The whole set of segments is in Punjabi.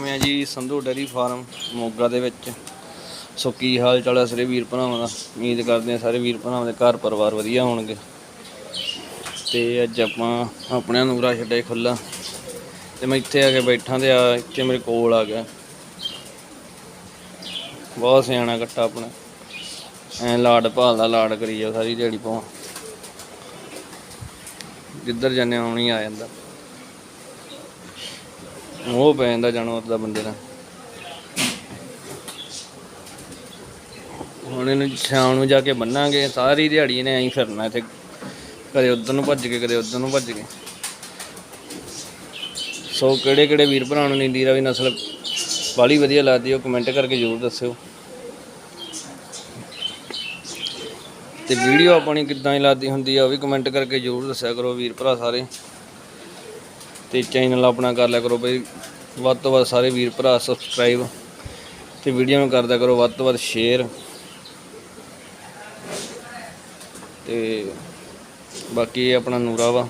ਮੈਂ ਜੀ ਸੰਧੂ ਡੈਰੀ ਫਾਰਮ, ਮੋਗਾ ਦੇ ਵਿੱਚ। ਸੋ ਕੀ ਹਾਲ ਚਾਲ ਹੈ ਸਾਰੇ ਵੀਰ ਭਰਾਵਾਂ ਦਾ? ਉਮੀਦ ਕਰਦੇ ਹਾਂ ਸਾਰੇ ਵੀਰ ਭਰਾਵਾਂ ਦੇ ਘਰ ਪਰਿਵਾਰ ਵਧੀਆ ਹੋਣਗੇ। ਤੇ ਅੱਜ ਆਪਾਂ ਆਪਣਿਆਂ ਨੂੰ ਨੂਰਾ ਛੱਡੇ ਖੁੱਲਾ ਤੇ ਮੈਂ ਇੱਥੇ ਆ ਕੇ ਬੈਠਾ ਤੇ ਆ, ਇੱਥੇ ਮੇਰੇ ਕੋਲ ਆ ਗਿਆ। ਬਹੁਤ ਸਿਆਣਾ ਕੱਟਾ ਆਪਣਾ। ਐ ਲਾਡ ਭਾਲਦਾ, ਲਾਡ ਕਰੀ ਜਾ ਸਾਰੀ ਦਿਹਾੜੀ ਪਾਉ ਜਿੱਧਰ ਜਾਂਦੇ ਆਉਣੀ ਆ ਜਾਂਦਾ। ਉਹ ਪੈ ਜਾਂਦਾ ਜਾਨਵਰ ਦਾ ਬੰਦੇ ਦਾ। ਹੁਣ ਇਹਨੂੰ ਸ਼ਾਮ ਨੂੰ ਜਾ ਕੇ ਬੰਨਾਂਗੇ, ਸਾਰੀ ਦਿਹਾੜੀ ਇਹਨੇ ਐਂ ਫਿਰਨਾ ਇੱਥੇ। ਕਦੇ ਉਧਰ ਨੂੰ ਭੱਜ ਕੇ ਕਦੇ ਉਧਰ ਨੂੰ ਭੱਜ ਕੇ ਸੋ ਕਿਹੜੇ ਕਿਹੜੇ ਵੀਰ ਭਰਾ ਨੂੰ ਨੀਂਦੀ ਰਾਵੀ ਨਸਲ ਬਾਲੀ ਵਧੀਆ ਲੱਗਦੀ, ਉਹ ਕਮੈਂਟ ਕਰਕੇ ਜ਼ਰੂਰ ਦੱਸਿਓ। ਤੇ ਵੀਡੀਓ ਆਪਣੀ ਕਿੱਦਾਂ ਦੀ ਲੱਗਦੀ ਹੁੰਦੀ ਆ, ਉਹ ਵੀ ਕਮੈਂਟ ਕਰਕੇ ਜ਼ਰੂਰ ਦੱਸਿਆ ਕਰੋ ਵੀਰ ਭਰਾ ਸਾਰੇ। ਤੇ ਚੈਨਲ ਆਪਣਾ ਕਰ ਲਿਆ ਕਰੋ ਬਈ ਵੱਧ ਤੋਂ ਵੱਧ ਸਾਰੇ ਵੀਰ ਭਰਾ ਸਬਸਕ੍ਰਾਈਬ ਤੇ ਵੀਡੀਓ ਨੂੰ ਕਰਦਾ ਕਰੋ, ਵੱਧ ਤੋਂ ਵੱਧ ਸ਼ੇਅਰ ਤੇ ਬਾਕੀ ਇਹ ਆਪਣਾ ਨੂਰਾ ਵਾ,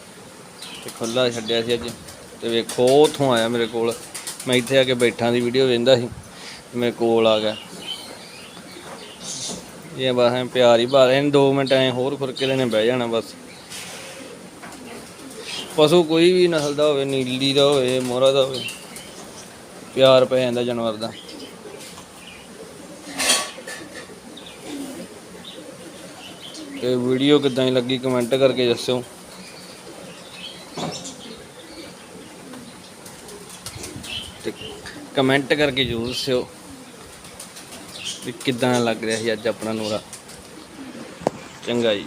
ਤੇ ਖੁੱਲਾ ਛੱਡਿਆ ਸੀ ਅੱਜ। ਤੇ ਵੇਖੋ ਉਥੋਂ ਆਇਆ ਮੇਰੇ ਕੋਲ। ਮੈਂ ਇੱਥੇ ਆ ਕੇ ਬੈਠਾ ਦੀ ਵੀਡੀਓ ਵੇਂਦਾ ਸੀ ਮੇਰੇ ਕੋਲ ਆ ਗਿਆ। ਇਹ ਬਸ, ਐਂ ਪਿਆਰ ਹੀ ਬਾਤ ਇਹਨੇ 2 ਮਿੰਟ ਐ ਹੋਰ ਖੁਰਕੇ ਦੇ ਨੇ ਬਹਿ ਜਾਣਾ ਬਸ। ਪਸ਼ੂ ਕੋਈ ਵੀ ਨਸਲ ਦਾ ਹੋਵੇ, ਨੀਲੀ ਦਾ ਹੋਵੇ, ਮੋਹਰਾ ਦਾ ਹੋਵੇ ਪਿਆਰ ਪੈ ਜਾਂਦਾ ਜਾਨਵਰ ਦਾ। ਤੇ ਵੀਡੀਓ ਕਿਦਾਂ ਦੀ ਲੱਗੀ ਕਮੈਂਟ ਕਰਕੇ ਦੱਸਿਓ। ਤੇ ਕਮੈਂਟ ਕਰਕੇ ਜ਼ਰੂਰ ਦੱਸਿਓ ਵੀ ਕਿਦਾਂ ਲੱਗ ਰਿਹਾ ਸੀ ਅੱਜ ਆਪਣਾ ਨੂਰਾ। ਚੰਗਾ ਜੀ।